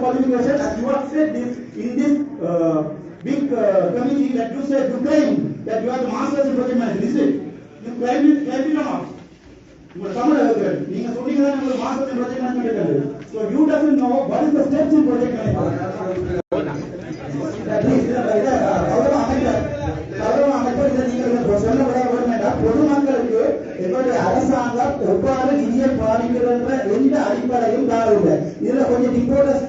qualification as you have said this in this uh, big uh, committee that you said you claim that you are the masters in project management, is it? You claim it, claim it or not? நீங்க உங்களுக்கு management so you doesn't know what is the steps in project management பொதுமக்களுக்கு எங்களுடைய அரசாங்கம் எவ்வாறு நிதியை பாதிக்கிறன்ற எந்த அடிப்படையும் தாரில்லை இதுல கொஞ்சம் டிபோட்டஸ்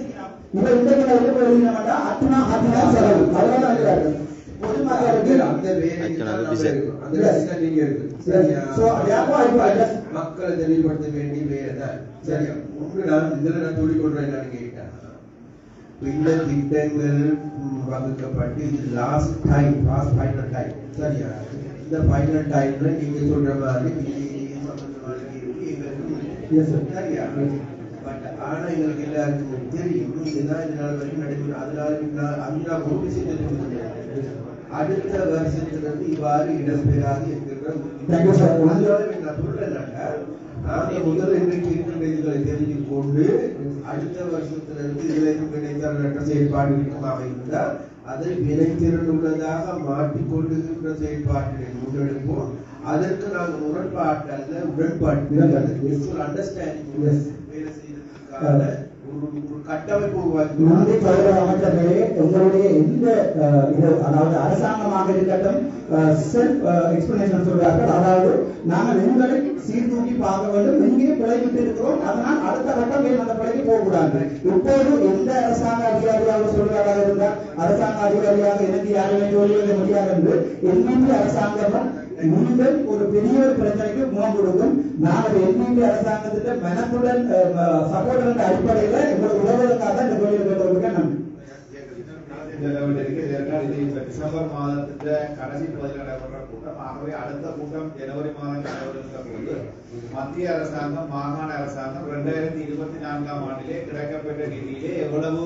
இவர் இந்த கிட்ட எழுதினா அத்துனா அத்துனா செலவு அதனால இருக்கிறாரு பொதுமக்களுக்கு அந்த வேலைக்கு தான் நம்ம Yes. இருக்கோம். அந்த வேலைக்கு நீங்க இருக்கு. சரியா? So, therefore, I will address- மக்களை தெளிவுபடுத்த வேண்டிய வேலை தான் சரியா ஒன்று நான் இதுல நான் சொல்லிக் கொள்றேன் என்னன்னு கேட்டா இப்ப இந்த திட்டங்கள் ம், வகுக்கப்பட்டு இது last time last final time சரியா இந்த ஃபைனல் டைம்ல நீங்க சொல்ற மாதிரி BDD சம்பந்தமான கேள்வி எங்களுக்கு Yes, sir. சரியா பட் ஆனா எங்களுக்கு எல்லாருக்கும் தெரியும் இதுதான் நாள் வரைக்கும் நடைபெறும். அதனால ஒரு விஷயம் தெரிஞ்சுக்கிறேன் அடுத்த வருஷத்திலிருந்து இவ்வாறு இடம்பெறாது என்கிற நான் சொல்றேன்னாக்கா நாங்க முதல்ல இன்றைக்கு இருக்கின்ற இதுகளை தெரிஞ்சு கொண்டு அடுத்த வருஷத்திலிருந்து இதுல இருந்து வினைத்திறனற்ற செயல்பாடு இருக்குமாக இருந்தால் அதை வினைத்திறன் உள்ளதாக மாற்றிக்கொள்ளுகின்ற செயல்பாட்டினை முன்னெடுப்போம். அதற்கு நாங்கள் முரண்பாட்டு அல்ல உடன்பாட்டு அண்டர்ஸ்டாண்டிங். வேலை செய்யறதுக்கான நன்றி கௌரவ அமைச்சர்களே உங்களுடைய எந்த இது அதாவது அரசாங்கமாக இருக்கட்டும் செல்ஃப் எக்ஸ்பிளனேஷன் சொல்றார்கள். அதாவது நாங்கள் உங்களை சீர்தூக்கி பார்க்க வேண்டும். எங்கே பிழைவிட்டு இருக்கிறோம் அதனால் அடுத்த கட்டம் மேல் அந்த பிழைக்கு போகக்கூடாது. இப்போது எந்த அரசாங்க அதிகாரியாக சொல்வதாக இருந்தால் அரசாங்க அதிகாரியாக எனக்கு யாருமே சொல்வது முடியாது என்று என்கின்ற அரசாங்கமும் நீங்கள் ஒரு பெரிய ஒரு பிரச்சனைக்கு முகம் கொடுக்கும். நாங்கள் எல்பிபி அரசாங்கத்திட்ட மனத்துடன் சப்போர்ட் அடிப்படையில் எங்களுக்கு உதவுவதற்காக இந்த கோயிலுக்கு கேட்டவர்களுக்கு நன்றி. டிசம்பர் மாதத்திட்ட கடைசி பகுதியில் நடைபெற கூட்டம் ஆகவே அடுத்த கூட்டம் ஜனவரி மாதம் நடைபெறுகின்ற போது மத்திய அரசாங்கம் மாகாண அரசாங்கம் இரண்டாயிரத்தி இருபத்தி நான்காம் ஆண்டிலே கிடைக்கப்பெற்ற நிதியிலே எவ்வளவு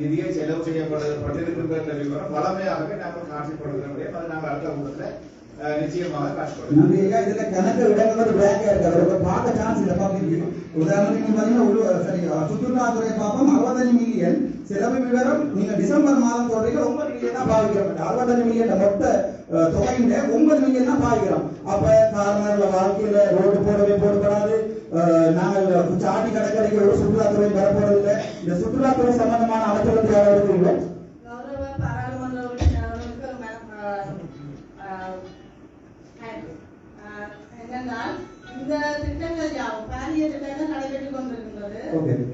நிதியை செலவு செய்யப்பட்டிருக்கின்ற விவரம் வளமையாகவே நாங்கள் காட்சிப்படுகிறோம். அதை நாங்கள் அடுத்த கூட்டத்தில் நிச்சயமாக காட்சிப்படுகிறோம் நன்றி இதுல கணக்கு இடங்கள் வந்து பேக்கா இருக்காது. ரொம்ப பார்க்க சான்ஸ் இல்லை பார்க்க உதாரணத்துக்கு நீங்க பாத்தீங்கன்னா ஒரு சரி சுற்றுலாத்துறை பார்ப்போம். அறுபத்தஞ்சு மில்லியன் செலவு விவரம் நீங்க டிசம்பர் மாதம் சொல்றீங்க ஒன்பது மில்லியன் தான் பாவிக்கிறோம் அறுபத்தஞ்சு மில்லியன் மொத்த அஹ், தொகையில ஒன்பது மில்லியன் தான் பாவிக்கிறோம் அப்ப காரணங்கள வாழ்க்கையில ரோடு போடவே போடப்படாது அஹ், நாங்கள் சாட்டி கடற்கரைக்கு ஒரு சுற்றுலாத்துறை வரப்போறது இல்லை இந்த சுற்றுலாத்துறை சம்பந்தமான அமைச்சர்கள் யாராவது என்னென்றால் இந்த திட்டங்கள் யாவும் பாரிய திட்டங்கள் நடைபெற்றுக் கொண்டிருக்கின்றது.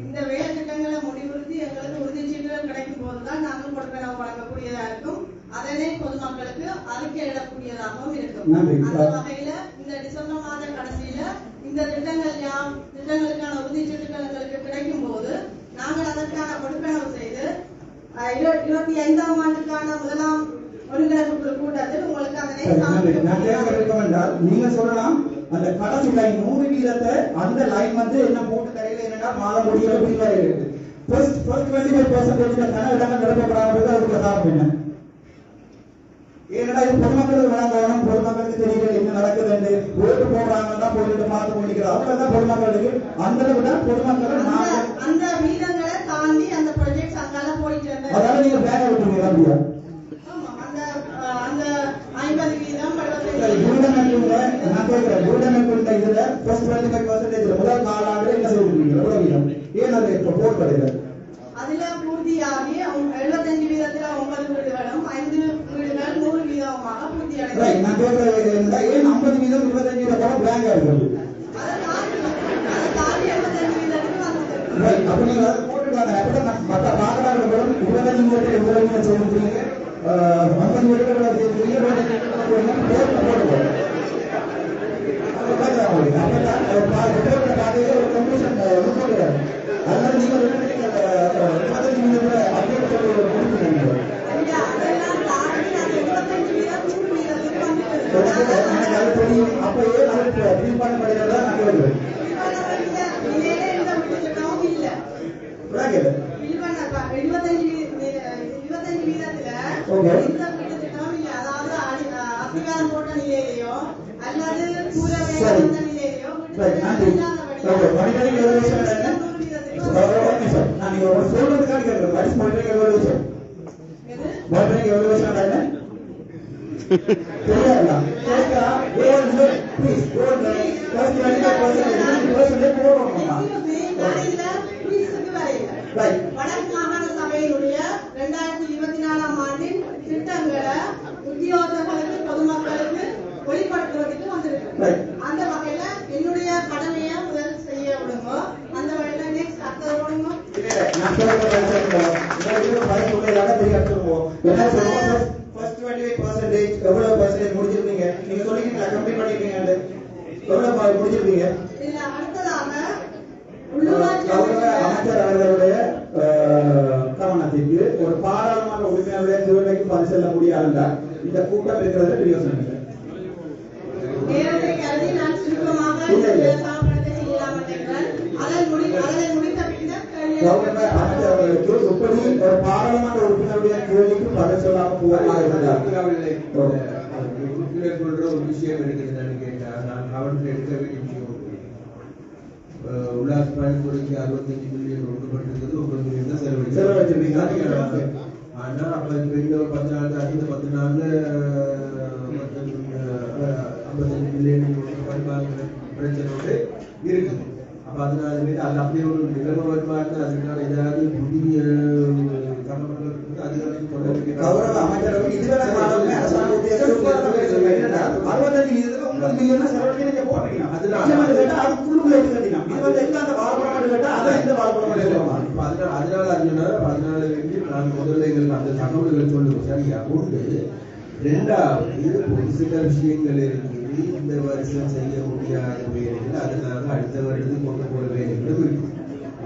இந்த வேலை திட்டங்களை முடிவுறுத்தி எங்களுக்கு உறுதிச்சீட்டுகள் கிடைக்கும் போதுதான் நாங்கள் கொடுப்பனவு வழங்கக்கூடியதா இருக்கும் அதனை பொதுமக்களுக்கு அறிக்கையிடக்கூடியதாகவும் இருக்கும் நன்றி. அந்த வகையில இந்த டிசம்பர் மாத கடைசியில இந்த திட்டங்கள் யாம் திட்டங்களுக்கான உறுதிச்சீட்டுகள் எங்களுக்கு கிடைக்கும் போது நாங்கள் அதற்கான கொடுப்பனவு செய்து இருபத்தி ஐந்தாம் ஆண்டுக்கான முதலாம் நீங்க சொல்லலாம் அந்த கடைசி லைன் நூறு வீதத்தை அந்த லைன் வந்து என்ன போட்டு தரையில என்னன்னா மாதம் முடியல பில் வரை இருக்கு first first twenty five percentage கன இடங்கள் நிரப்பப்படாமல் அதுக்கு காரணம் என்ன? ஏன்னா இது பொதுமக்களுக்கு வழங்கணும் பொதுமக்களுக்கு தெரியல என்ன நடக்குதுன்னு ஓட்டு போடுறாங்கன்னா போயிட்டு பார்த்து கொண்டிருக்கிறோம் அவ்வளவுதான் பொதுமக்களுக்கு? அந்த தான் பொதுமக்களை அந்த வீதங்களை தாண்டி அந்த ப்ராஜெக்ட் அங்கால போயிட்டு அதாவது நீங்க பேக விட்டுருங்க அப்படியா ஆமா, அந்த அஹ், அந்த ஐம்பது வீதம் சரி, எழுபத்தஞ்சு ஊடகமைப்புல நான் கேட்கிறேன், ஊடகமைப்புல இதுல first 25% ல முதல் காலாண்டுல என்ன செய்திருக்கீங்க? வீதம்? ஏன் அது இப்ப போடப்படுது? அதுல பூர்த்தியாகி எழுபத்தஞ்சு வீதத்துல ஒன்பது வீடுகளும் ஐந்து வீடுகள் நூறு வீதமாக பூர்த்தி அடைந்தது நான் கேட்கிறது என்னன்னா, ஏன் 50 வீதம், 25 வீதம் போல blank ஆ இருக்குது? அதை தாண்டி அதை தாண்டி எழுபத்தஞ்சு வீதத்துக்கு வந்தது Right, அப்ப நீங்க அதை போட்டுட்டாங்க. அப்பதான் நான் மத்த பாக்குறாங்களும் 25 வீதத்துல எவ்வளவு வீதம் செய்திருக்கீங்க? ஆஹ், 50 வீதத்துல எவ்வளவு செய்திருக்கீங்க? 25 வீதத்துல எவ்வளவு செய்திருக்கீங்க? போட்டு போடுங்க. அப்பதான் அவங்களுக்கு, அப்பதான் ஒரு பா- report ல பாத்தீங்கன்னா ஒரு conclusion, ஆஹ், report வரும். அதனால நீங்க என்ன நினைக்கிறீங்க? ஆஹ், 25 வீதத்துல update சொல்லி ஒரு கொடுத்துருக்கீங்க. இல்ல, அதெல்லாம் தாண்டி அந்த எழுபத்தஞ்சு வீதம் நூறு வீதத்துக்கு எனக்கு எனக்கு அது வந்துட்டு தெரியும். அப்ப ஏன் அது இப்ப feel பண்ண முடியறதா நான் கேட்கிறேன். நிலையில எந்த வீட்டுக்கும் இல்ல விளங்குது? வில்வன ப- எழுபத்தஞ்சு வீ- அஹ் இருபத்தஞ்சு வீதத்துல Okay. எந்த வீட்டுக்கும் இல்ல அதாவது அடி- அஹ் அஸ்திவாரம் போட்ட நிலையிலையோ அல்லது கூரை வேலை சரி. வந்த நிலையிலையோ Right, நன்றி. Okay, monetary evaluation என்ன? நான் நீங்க ஒரு சொல்றதுக்காக கேட்கிறேன் what is monitoring evaluation monitoring evaluation என்ன தெரியாதா கேட்கா gold please gold first 25% percentage போடுறோம் Excuse me, நான் இதுல quiz-க்கு வரையில. வடக்கு மாகாண சபையினுடைய இரண்டாயிரத்தி இருபத்தி நாலாம் ஆண்டின் திட்டங்களை உத்தியோகர்களுக்கு பொதுமக்களுக்கு வெளிப்படுத்துவதற்கு வந்திருக்கு Right. அந்த வகையில என்னுடைய கடமையை முதல் செய்ய விடுங்க அந்த வகையில நெக்ஸ்ட் அடுத்தது விடுங்க நான் சொல்றேன் உங்களுக்கு பயன் உள்ளதாக தெரிய சொல்லுவோம் என்ன சொல்லுவோம் ஃபர்ஸ்ட் 25% எவ்வளவு பர்சன்டேஜ் முடிச்சிருக்கீங்க நீங்க சொல்லிருக்கீங்களா கம்ப்ளீட் பண்ணிருக்கீங்க எவ்வளவு உள்ளூராட்சி அமைச்சர் அவர்களுடைய கவனத்திற்கு ஒரு பாராளுமன்ற உறுப்பினருடைய திருவிழைக்கு பரிசெல்ல முடியாதுண்டா இந்த கூட்டம் இருக்கிறதுல பிரயோசனம் இல்லை இல்லை, அதன் முடி அதனை முடித்த பின்னர் அமைச்சர் அவர்களுக்கு எப்படி ஒரு பாராளுமன்ற உறுப்பினருடைய கேள்விக்கு பதில் சொல்லாம உறுப்பினர் சொல்ற ஒரு விஷயம் இருக்குது நான் நான் எடுக்க வேண்டிய விஷயம் அறுபத்தஞ்சு மில்லியன் செலவழிச்சிருக்கீங்க. ஆனா அப்ப இந்த பத்து நாள் அடுத்த பத்து நாள்ல ஐம்பத்தஞ்சு மில்லியன் பிரச்சனை இருக்குது. அப்ப அதனால மீது அது அப்படி ஒரு நிகழ்வு வருமாறு அதுக்கான ஏதாவது புதிய கௌரவ அமைச்சர் அவர்கள் இதுவரை காலமே அரசாங்க உத்தியோகஸ்தர் சுகாதார பேசுறது என்னன்னா, 65 வீதத்துல 9 மில்லியன் செலவழிக்க நீங்க போடுறீங்க. அதுல- நிச்சயமா கேட்டா அதுக்குள்ளுக்குள்ள இருக்கு கட்டினா. இது வந்து எல்லாம் அந்த வாழைப்பழம் கேட்டா, அதை இந்த வாழைப்பழம் சொல்லுவாங்க. இப்ப அதனால அதனால அர்ஜுனா பதினாலு வெள்ளி நான் முதல்ல எங்களுக்கு அந்த தகவல்களை சொல்லுவோம் சரியா ஒன்று ரெண்டாவது ஒரு சில விஷயங்கள் இருக்குது இந்த வருஷம் செய்ய முடியாத வேலைகள் அதனால அடுத்த வருடத்துக்கு கொண்டு போற வேலைகளும் இருக்கு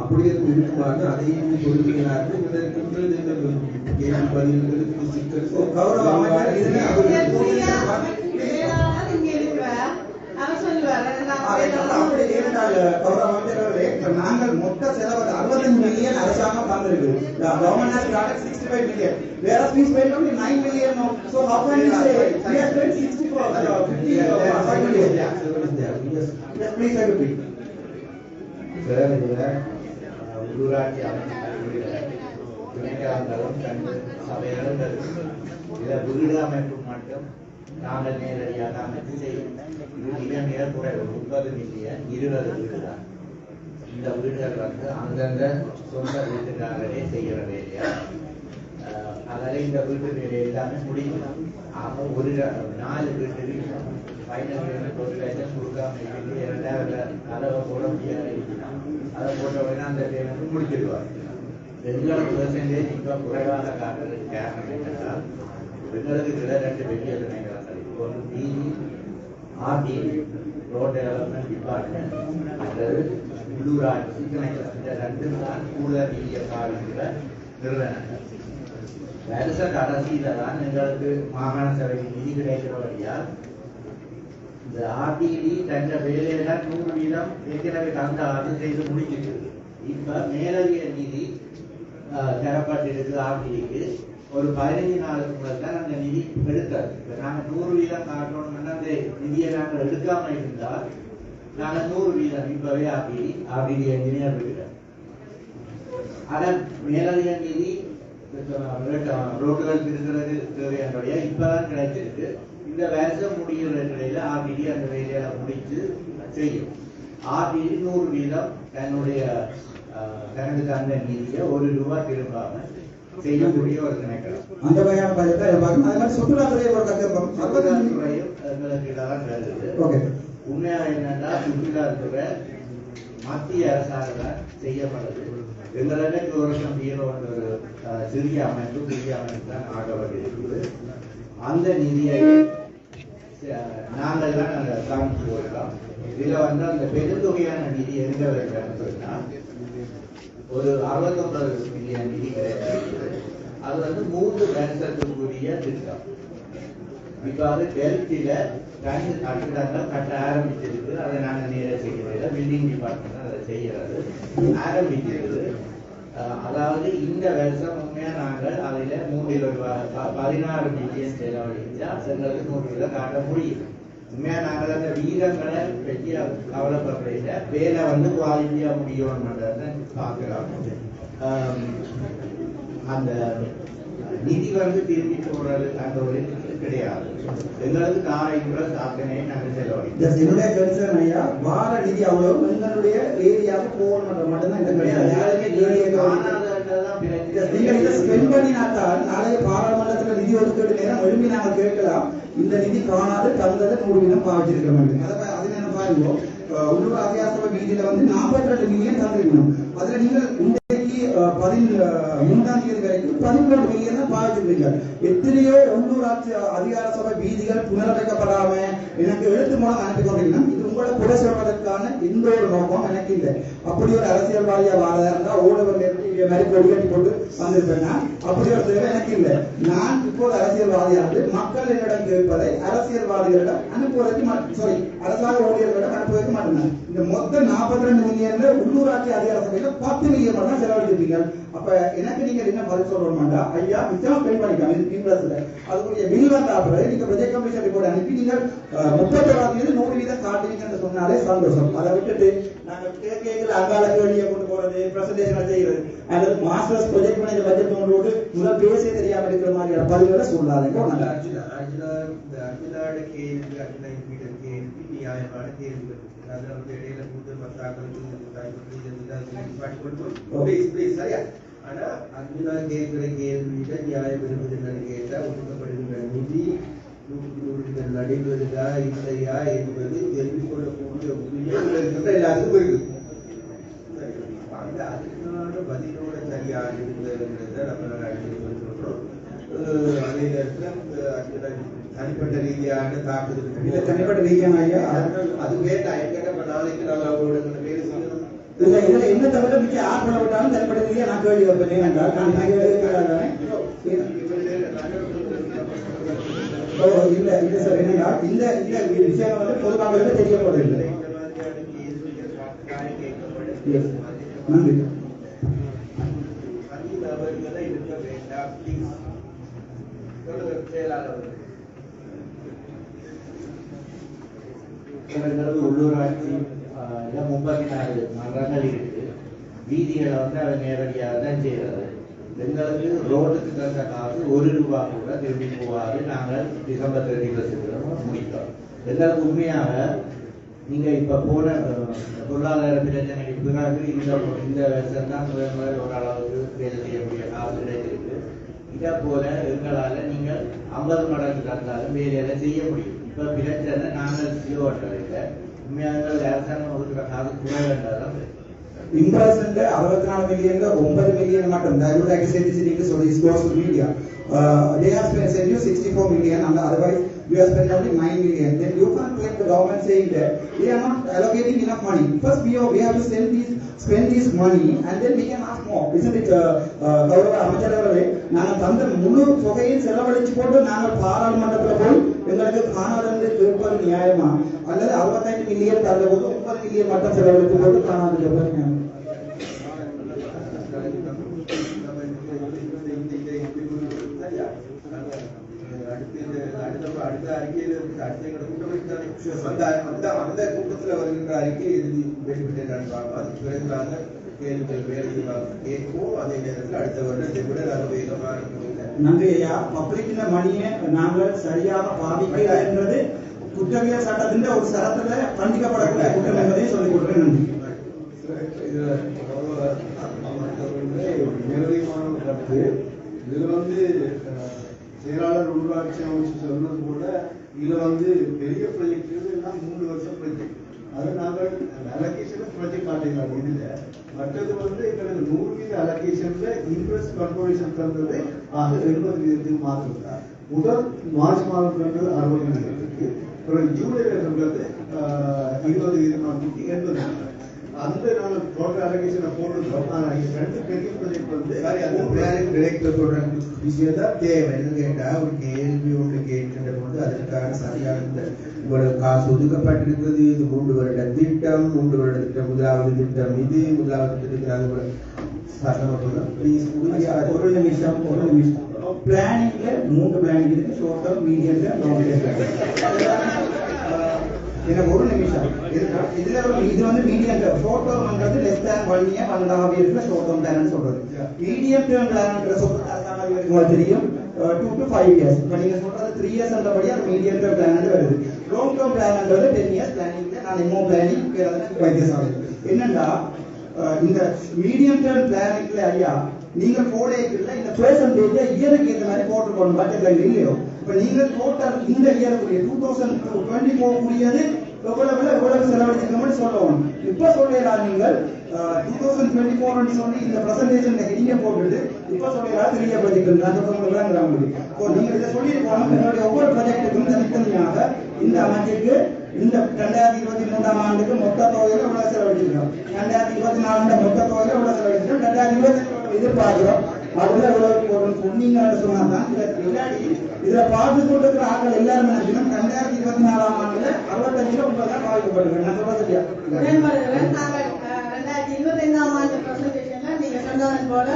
அப்படி எதுவும் இருக்குமாறு அதையும் இந்த கேள்வி பதில்களுக்கு சிக்கல் நாங்கள் மொத்த செலவு 65 million அரசாங்கம் தந்திருக்கு. The government has started 65 million. Whereas we spent only 9 million now. So how can you say we have spent 60 crore, uh, 50 crore, 5 million? Yes, please, I repeat. Sir இதுல அஹ், உள்ளூராட்சி அமைப்புகளில் துணைக்காரங்களும் கண்டு சபைகளும் இருக்கு இதுல வீடு அமைப்பு மட்டும் நாங்கள் நேரடியாக அமைத்து செய்யும் இது மிக மிக குறைவு முப்பது மில்லியன் இருபது வீடு தான் இந்த வீடுகள் வந்து அந்தந்த சொந்த வீட்டுக்காரரே செய்கிற வேலையா அதனால இந்த வீட்டு வேலை எல்லாமே முடியும் ஆக ஒரு ர- நாலு வீட்டுக்கு பதினஞ்சு ஒரு லட்சம் கொடுக்காம இருந்து இரண்டாயிரம் கதவை போட முடியாது. அதை போட்ட உடனே அந்த பேமெண்ட் முடிச்சிடுவாங்க எங்களோட பெர்சன்டேஜ் இப்போ குறைவாக காட்டுறதுக்கு காரணம் என்னன்னா எங்களுக்கு இதில் ரெண்டு பெரிய துணைகள் ஒன்று TV RD road development department அல்லது உள்ளூராட்சி துணைகள் இந்த ரெண்டு தான் கூடுதல் பெரிய பாதிக்கிற நிறுவனங்கள். வருஷ கடைசியில தான் எங்களுக்கு மாகாண சபை நிதி கிடைக்கிற வழியா இந்த ஆர்டிடி தந்த வேலையில நூறு வீதம் ஏற்கனவே தந்த ஆண்டு செய்து முடிஞ்சிருக்கு இப்ப மேலதிக நிதி தரப்பட்டிருக்கு ஆர்டிடிக்கு. ஒரு பதினைஞ்சு நாளுக்கு முதல் தான் அந்த நிதி எடுத்தது நாங்கள் நூறு வீதம் காட்டணும்னா அந்த நிதியை நாங்கள் எடுக்காம இருந்தால் நாங்க நூறு வீதம் இப்பவே ஆர்டிடி ஆர்டிடி என்ஜினியர் இருக்கிறோம் ஆனா மேலதிக நிதி ரோட்டுகள் இருக்கிறது தேவையானுடைய இப்பதான் கிடைச்சிருக்கு. இந்த வருஷம் முடிகிற நிலையில ஆர்டிடி அந்த வேலையை முடிச்சு செய்யும். ஆர்டிடி நூறு வீதம் தன்னுடைய தனது தந்த நிதியை ஒரு ரூபாய் திரும்பாம செய்யக்கூடிய ஒரு திணைக்களம் அந்த வகையான பட்ஜெட்டை எதிர்பார்க்கணும் அதே மாதிரி சுற்றுலாத்துறை ஒரு கட்டம் சுற்றுலாத்துறையும் எங்களுக்கு வருது ஓகே. உண்மையா என்னன்னா இருக்கிற மத்திய அரசாங்கம் செய்யப்படுது. எங்களுக்கு ஒரு வருஷம் ஹீரோ ஒரு சிறிய அமைப்பு பெரிய அமைப்பு தான் ஆகப்பட்டிருக்குது அந்த நிதியை நாங்கள் தான் அந்த காமிச்சு கொடுக்கலாம் இதுல வந்து அந்த பெருந்தொகையான நிதி எங்க வருதுன்னு சொன்னா ஒரு அறுபத்தொன்பது மில்லியன் நிதி கிடையாது அது வந்து மூன்று வருஷத்துக்குரிய திட்டம். இப்ப அது டெல்டில ரெண்டு கட்டிடங்கள் கட்ட ஆரம்பிச்சிருக்கு அதை நாங்கள் நேர செய்யறதில்ல பில்டிங் டிபார்ட்மெண்ட் அதை செய்யறது. ஆரம்பிச்சிருக்கு அதாவது இந்த வருஷம் உண்மையாக நாங்கள் அதில் மூன்றில் ஒரு ப- பதினாறு மில்லியன் செலவழிச்சா எங்களுக்கு நூறு வீதம் காட்ட முடியும். உண்மையாக நாங்கள் அந்த வீரங்களை பற்றி கவலைப்படுறீங்க வேலை வந்து குவாலிட்டியா முடியும்ன்றதை பார்க்கலாம் அந்த நிதி வந்து திரும்பி போடுறது அந்த ஒரு கிடையாது. எங்களுக்கு காரை கூட சாத்தனை நாங்கள் செலவழிக்கிறோம் என்னுடைய கன்சர்ன் ஐயா வார நிதி அவ்வளவு எங்களுடைய ஏரியாவுக்கு போகணும் மட்டும்தான் இந்த கிடையாது. யாருமே ஏரியா காணாதவர்கள்தான் பிரச்சனை. நீங்கள் இதை ஸ்பெண்ட் பண்ணினாத்தான் நாளைய பாராளுமன்றத்துல நிதி ஒதுக்கீடு நேரம் எழுப்பி நாங்க கேட்கலாம். இந்த நிதி காணாது தந்ததை நூறு வீதம் பாவிச்சிருக்க வேண்டும். அதை பா- அது என்ன பாருங்க. அஹ் உள்ளூர் அதிகாரசபை வீதியில வந்து நாற்பத்தி ரெண்டு மில்லியன் தந்திருக்கணும். அதுல நீங்கள் இன்றைக்கு அஹ், பதின் அஹ், மூன்றாம் தேதி பதிமூணு மில்லியன் தான் எத்தனையோ உள்ளூராட்சி அதிகார சபை வீதிகள் புனரமைக்கப்படாம எனக்கு எழுத்து மூலம் அனுப்பி கொண்டீங்கன்னா இது உங்களை குறை சொல்வதற்கான எந்த ஒரு நோக்கம் எனக்கு இல்லை. அப்படி ஒரு அரசியல்வாதியா வாழ இருந்தா ஊடகம் போட்டு வந்திருப்பேன்னா அப்படி ஒரு தேவை எனக்கு இல்லை. நான் இப்போது அரசியல்வாதியானது மக்கள் என்னிடம் கேட்பதை அரசியல்வாதிகளிடம் அனுப்புவதற்கு சாரி அரசாங்க ஊழியர்களிடம் அனுப்புவதற்கு மட்டும்தான். இந்த மொத்த நாற்பத்தி ரெண்டு மில்லியன்ல உள்ளூராட்சி அதிகார சபையில பத்து மில்லியன் மட்டும் தான் செலவழிச்சிருக்கீங்க. அப்ப எனக்கு நீங்க என்ன பதில் சொல்லணும்டா ஐயா நிச்சயமா பெயிண்ட் பண்ணிக்கலாம். இது இன்ட்ரெஸ்ட்ல அதுக்குரிய பில் வந்த அப்புறம் நீங்க ப்ரொஜெக்ட் கமிஷன் ரிப்போர்ட் அனுப்பி நீங்கள் முப்பத்தோராம் தேதி நூறு வீதம் காட்டுவீங்கன்னு சொன்னாலே சந்தோஷம். அதை விட்டுட்டு நாங்க கேட்கல அங்காள கேள்வியை கொண்டு போறது பிரசன்டேஷன் செய்யறது. அல்லது மாஸ்டர்ஸ் ப்ரொஜெக்ட் கொண்டு போட்டு முதல் பேசே தெரியாம இருக்கிற மாதிரியான பதிவுகளை சொல்லாதீங்க அர்ஜுனா இந்த அர்ஜுனாவோட கேள்வி அர்ஜுனா என்கிட்ட கேள்வி நியாயமான கேள்விகள் அது வந்து இடையில கூட்டு மத்தாக்களுக்கு சரியா ஆனா அர்ஜுனா கேட்கிற கேள்வியில நியாயம் இருப்பது என்னன்னு கேட்டா ஒதுக்கப்படுகின்ற நிதி நூற்றி நூறு நடைபெறுதா இல்லையா என்பது தெரிந்து கொள்ளக்கூடிய உரிமை இருக்கின்ற எல்லாத்துக்கும் இருக்கு அந்த அதுக்கான பதிலோட சரியாக இருந்ததுன்றத நம்ம அடிக்கடி சொல்றோம் அஹ் அதுல தனிப்பட்ட ரீதியான இல்ல தாக்குதல் தனிப்பட்ட ரீதியான ஐயா அது வேண்டாம் என்கிட்ட இப்ப நாளைக்கு நாங்க அவங்களோட செய்யணும் இல்ல இதுல என்ன தவிர மிச்ச யார் பண்ண விட்டாலும் தனிப்பட்ட ரீதியா நான் கேள்வி வைப்பேன் ஏனென்றால் நான் இல்ல இல்ல சார் என்னன்னா இந்த இந்த விஷயம் வந்து பொதுமக்களுக்கு தெரியப்படுதில்லை Yes. நன்றி எங்களுக்கு உள்ளூராட்சி ஆஹ், முப்பத்தி மன்றங்கள் இருக்கு. வீதிகளை வந்து அதை நேரடியாக தான் செய்யறது. எங்களுக்கு ரோடுக்கு தந்த காசு ஒரு ரூபா கூட திரும்பி போகாது. நாங்கள் டிசம்பர் தேர்ட்டி ஃபர்ஸ்ட் முடித்தோம். எங்களுக்கு உண்மையாக நீங்க இப்ப போன பொருளாதார பிரச்சனைக்கு பிறகு இந்த இந்த வருஷம் தான் முதல் முதல் ஓரளவுக்கு வேலை செய்யக்கூடிய காசு கிடைக்கிறது இதை போல எங்களால நீங்கள் ஐம்பது மடங்கு தந்தாலும் வேலையில செய்ய முடியும். இப்ப பிரச்சனை நாங்கள் சிஓட்டவில்லை உண்மையாக அரசாங்கம் ஒதுக்குற காசு குறைவேண்டாதான் இம்ப்ரெஸ்மெண்ட் அறுபத்தி நாலு மில்லியன் ஒன்பது மில்லியன் மட்டும் I would like to say this in English so this goes to media. Uh, they have spent sent you 64 million and otherwise you have spent only 9 million. Then you can't claim the government saying that they are not allocating enough money. First we have, we have to send these spend this money and then we can ask more. Isn't it uh, uh, கௌரவ அமைச்சர் அவர்களே நாங்கள் தந்த முழு தொகையும் செலவழிச்சு போட்டு நாங்கள் பாராளுமன்றத்தில் போய் எங்களுக்கு காணாது கேட்பது நியாயமா அல்லது அறுபத்தைந்து மில்லியன் தந்த போது முப்பது மில்லியன் மட்டும் செலவழித்து போட்டு காணாது கேட்பது நியாயமா அடுத்த அறிக்கையில அடுத்த எங்களோட கூட்டம் இருக்குதானே? அந்த அந்த அந்த கூட்டத்துல வருகின்ற அறிக்கை எழுதி வெளிவிட்டு நான் பார்ப்போம் அதுக்கு பிறகு நாங்க கேள்விகள் வேலை கேட்போம் அதே நேரத்தில் அடுத்த வருடத்தை விட நாங்கள் வேகமாக இருக்க நன்றி ஐயா பப்ளிக்ல மணியை நாங்கள் சரியாக பாதிக்கல என்பது குற்றவியல் சட்டத்தின் ஒரு சரத்துல கண்டிக்கப்படக்கூடிய குற்றம் என்பதை சொல்லிக் கொடுக்கிறேன். நன்றி. மேலதிகமான கருத்து இதுல வந்து செயலாளர் உள்ளாட்சி அமைச்சு சொன்னது போல இதுல வந்து பெரிய ப்ராஜெக்ட் மூணு அது நாங்கள் அலோகேஷன் குறைச்சி மாட்டேங்கிறாங்க இதுல மற்றது வந்து எங்களுக்கு நூறு வீத அலகேஷன்ல இன்ட்ரெஸ்ட் கார்பரேஷன் தந்தது ஆக எழுபது வீதத்துக்கு மாத்திரம் முதல் மார்ச் மாதம் தந்தது அறுபது வீதத்துக்கு. அப்புறம் ஜூலைல தந்தது இருபது வீதமாக எண்பது வீதம். அந்த நாள் டோட்டல் அலோகேஷனை போட்டுருக்கோம் ஆனா இது ரெண்டு பெரிய ப்ராஜெக்ட் வந்து பிளானிங் டைரக்டர் சொல்ற விஷயம் தான் தேவை? என்னன்னு கேட்டா ஒரு கேள்வி ஒன்று கேட்கின்ற பொழுது அதற்கான சரியான இவ்வளவு காசு ஒதுக்கப்பட்டிருக்கிறது. இது மூன்று வருட திட்டம் மூன்று வருட திட்டம் முதலாவது திட்டம் இது முதலாவது ப்ளீஸ் ஐயா, ஒரு நிமிஷம் ஒரு நிமிஷம். பிளானிங்ல மூன்று பிளானிங் இருக்கு. Short term medium term long term எனக்கு ஒரு நிமிஷம். இதுல இது வந்து medium short டேர்ம்ன்றது less than one year one and half இயர்ஸ்ல ஷார்ட் டேர்ம் பிளான் சொல்றது. மீடியம் டேர்ம் பிளான்ன்ற சொல்றது அதுக்கான உங்களுக்கு தெரியும். டூ டு ஃபைவ் இயர்ஸ் இப்போ நீங்க சொல்றது த்ரீ இயர்ஸ் படி அது மீடியம் டேர்ம் பிளான் வருது. லாங் டேர்ம் பிளான்ன்றது டென் இயர்ஸ் பிளானிங் நான் எம்ஓ பிளானிங் வைத்தியசாலை என்னன்னா uh, இந்த மீடியம் டேர்ம் பிளானிங்ல ஐயா நீங்க போடேக்குள்ள இந்த பெர்சன்டேஜ் இயருக்கு ஏற்ற மாதிரி போட்டுருக்கணும் பட்ஜெட்ல இல்லையோ? இப்ப நீங்கள் டோட்டல் இந்த இயருக்குரிய டூ தௌசண்ட் டுவெண்ட்டி ஃபோர் கூடியது எவ்வளவு எவ்வளவு செலவழிச்சிருக்கோம்னு சொல்லணும் இப்ப சொல்லலாம் நீங்கள். டூ தௌசண்ட் டுவெண்ட்டி ஃபோர் சொல்லி இந்த பிரசன்டேஷன் ஹெடிங்க போட்டுட்டு இப்ப சொல்லலாம் த்ரீ ப்ராஜெக்ட் நான் சொல்லுங்க உங்களுக்கு இப்போ நீங்க இதை சொல்லியிருக்கோம் என்னுடைய ஒவ்வொரு ப்ராஜெக்ட்டுக்கும் தனித்தனியாக இந்த அமைச்சுக்கு இந்த ரெண்டாயிரத்தி இருபத்தி மூன்றாம் ஆண்டுக்கு மொத்த தொகையில எவ்வளவு செலவழிச்சிருக்கோம்? ரெண்டாயிரத்தி இருபத்தி நாலு மொத்த தொகையில எவ்வளவு செலவழிச்சிருக்கோம்? ரெண்டாயிரத்தி இருபத்தி எதிர்பார்க்கிறோம். அதுல எவ்வளவு போடணும் சொன்னீங்கன்னு சொன்னா தான் இதை இல்லாட்டி இதுல பார்த்து கொண்டிருக்கிற ஆட்கள் எல்லாரும் ரெண்டாயிரத்தி இருபத்தி நாலாம் ஆண்டுல அறுபத்தஞ்சுல உங்களை தான் பாதிக்கப்படுங்க நான் சொல்றது இல்லையா ரெண்டாயிரத்தி இருபத்தைந்தாம் ஆண்டு பிரசன்டேஷன்ல நீங்க சொன்னதன் போல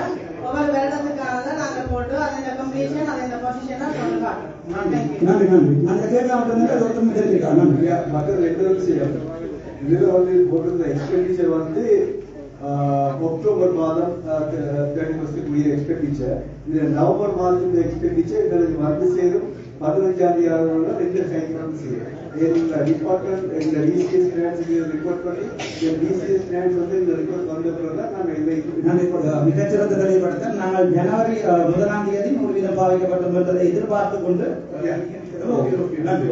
ஒவ்வொரு வருடத்துக்கானதை நாங்கள் போட்டு அதன் கம்ப்ளீஷன் அதன் பொசிஷனை சொல்லி காட்டுறோம். நன்றி. நன்றி நன்றி. அந்த கேட்க அது ஒருத்தர் தெரிஞ்சுக்கா நன்றி. ஐயா, மற்ற ரெண்டு விஷயம் இதுல வந்து போட்டிருந்த எக்ஸ்பெண்டிச்சர் வந்து அக்டோபர் மாதம் தேர்ட்டி ஃபர்ஸ்ட்டுக்குரிய எக்ஸ்பெண்டிச்சர் இது நவம்பர் மாதத்துக்கு எக்ஸ்பெண்டிச்சர் எங்களுக்கு வந்து சேரும். பதினஞ்சாம் தேதி ரெண்டு சைன் வந்து சேரும். எங்க டிபார்ட்மெண்ட் எங்க டிசிஎஸ் கிராண்ட்ஸ் ரிப்போர்ட் பண்ணி எங்க டிசிஎஸ் கிராண்ட்ஸ் வந்து இந்த ரிப்போர்ட் வந்த பிறகு நாங்கள் மிகச்சிறந்த தெளிவுபடுத்த நாங்கள் ஜனவரி முதலாம் தேதி நூறு வீதம் பாவிக்கப்பட்டோம் என்பதை எதிர்பார்த்து கொண்டு நன்றி